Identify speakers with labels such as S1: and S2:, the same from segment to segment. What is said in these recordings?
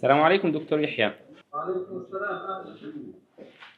S1: السلام عليكم دكتور يحيى.
S2: وعليكم السلام أهلا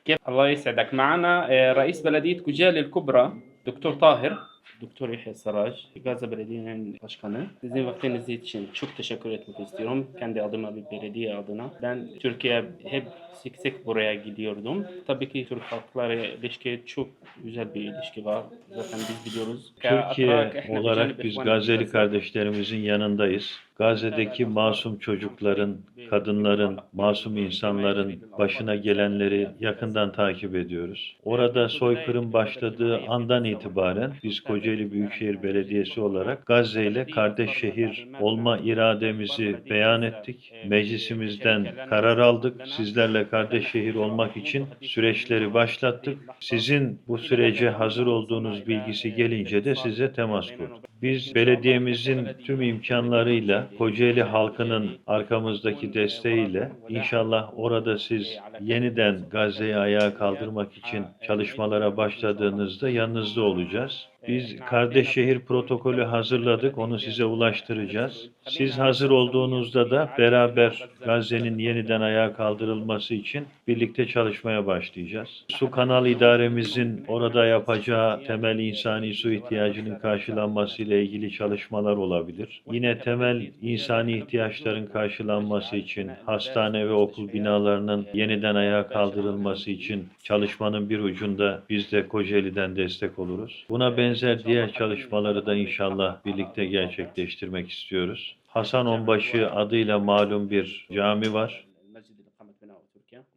S1: كيف؟ الله يسعدك. معنا آه، رئيس بلدية كوجالي الكبرى دكتور طاهر. Doktor Yahya Saraj, Gaza Belediye'nin başkanı. Sizin vaktiniz için çok teşekkür etmek istiyorum. Kendi adıma bir belediye adına. Ben Türkiye hep sık sık buraya gidiyordum. Tabii ki Türk halkları ilişki çok güzel bir ilişki var. Zaten biz biliyoruz.
S3: Türkiye olarak biz Gazze'li kardeşlerimizin yanındayız. Gazze'deki masum çocukların, kadınların, masum insanların başına gelenleri yakından takip ediyoruz. Orada soykırım başladığı andan itibaren biz Kocaeli Büyükşehir Belediyesi olarak Gazze ile kardeş şehir olma irademizi beyan ettik. Meclisimizden karar aldık. Sizlerle kardeş şehir olmak için süreçleri başlattık. Sizin bu sürece hazır olduğunuz bilgisi gelince de size temas kurduk. Biz belediyemizin tüm imkanlarıyla Kocaeli halkının arkamızdaki desteğiyle inşallah orada siz yeniden Gazze'yi ayağa kaldırmak için çalışmalara başladığınızda yanınızda olacağız. Biz kardeş şehir protokolü hazırladık, onu size ulaştıracağız. Siz hazır olduğunuzda da beraber Gazze'nin yeniden ayağa kaldırılması için birlikte çalışmaya başlayacağız. Su kanal idaremizin orada yapacağı temel insani su ihtiyacının karşılanması ile ilgili çalışmalar olabilir. Yine temel insani ihtiyaçların karşılanması için hastane ve okul binalarının yeniden ayağa kaldırılması için çalışmanın bir ucunda biz de Kocaeli'den destek oluruz. Buna benzer benzer diğer çalışmaları da inşallah birlikte gerçekleştirmek istiyoruz. Hasan Onbaşı adıyla malum bir cami var.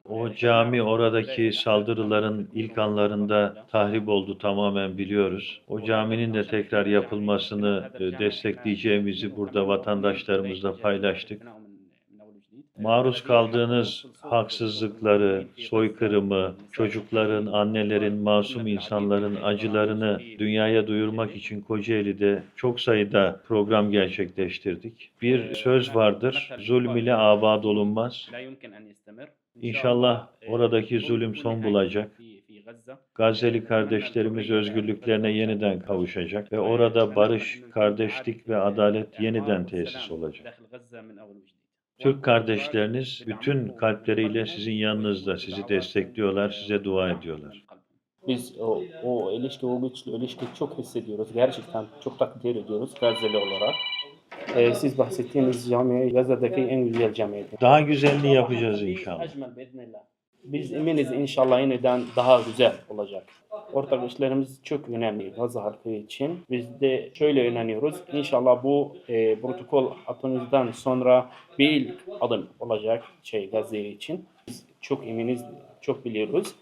S3: O cami oradaki saldırıların ilk anlarında tahrip oldu tamamen biliyoruz. O caminin de tekrar yapılmasını e, destekleyeceğimizi burada vatandaşlarımızla paylaştık maruz kaldığınız haksızlıkları, soykırımı, çocukların, annelerin, masum insanların acılarını dünyaya duyurmak için Kocaeli'de çok sayıda program gerçekleştirdik. Bir söz vardır, zulm ile abad olunmaz. İnşallah oradaki zulüm son bulacak. Gazze'li kardeşlerimiz özgürlüklerine yeniden kavuşacak ve orada barış, kardeşlik ve adalet yeniden tesis olacak. Türk kardeşleriniz bütün kalpleriyle sizin yanınızda, sizi destekliyorlar, size dua ediyorlar.
S1: Biz o, o ilişki, o güçlü ilişki çok hissediyoruz. Gerçekten çok takdir ediyoruz Gazze'li olarak. Ee, siz bahsettiğiniz cami Gazze'deki en güzel camidir.
S3: Daha güzelini yapacağız inşallah.
S1: Biz eminiz inşallah yeniden daha güzel olacak. Ortak işlerimiz çok önemli Gazze halkı için. Biz de şöyle inanıyoruz. İnşallah bu e, protokol atımızdan sonra bir ilk adım olacak şey Gazze için. Biz çok eminiz, çok biliyoruz.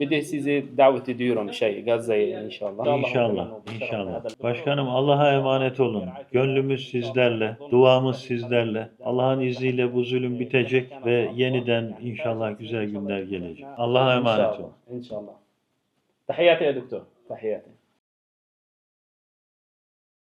S1: Bir de sizi davet ediyorum şey Gazze'ye inşallah.
S3: İnşallah, inşallah. Başkanım Allah'a emanet olun. Gönlümüz sizlerle, duamız sizlerle. Allah'ın izniyle bu zulüm bitecek ve yeniden inşallah güzel günler gelecek. Allah'a emanet olun.
S1: İnşallah. Tahiyyatı ya doktor. Tahiyyatı.